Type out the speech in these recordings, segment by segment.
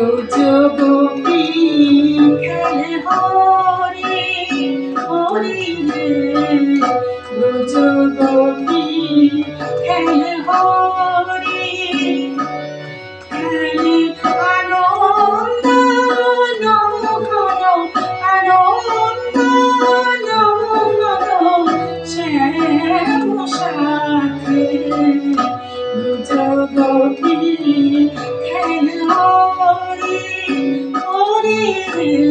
ব্রজগোপী খেলে হরি হরি রে। ব্রজগোপী খেলে হরি। হরি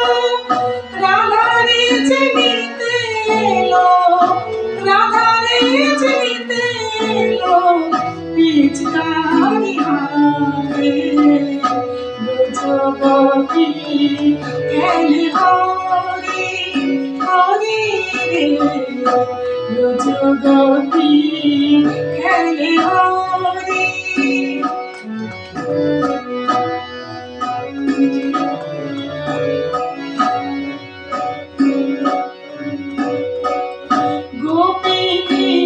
এলো রাধারে চিনিতে এলো পিচকারি হাতে বুঝবি খেলে হরি হরি রে বুঝবি হরি গোপীরা হরি অপাঙ্গ খরস্বর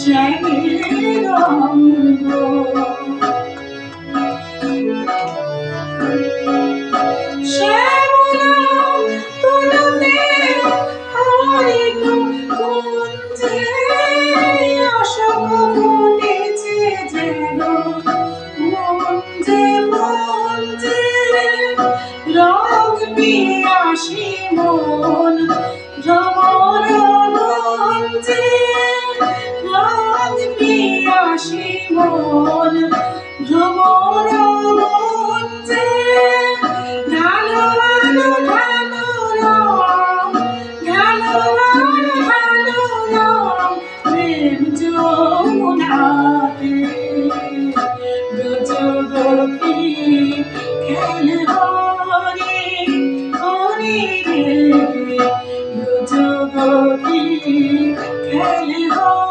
শ্যামের রং পিয়াসি মন ভ্রমর মঞ্জে রং পিয়াসি মন ভ্রমর মঞ্জে ঢালো আলো ঢালো রং ঢালো আলো ঢালো রং প্রেম যমুনাতে। ব্রজগোপী খেলে হরি হরি রে ব্রজগোপী খেলে হরি।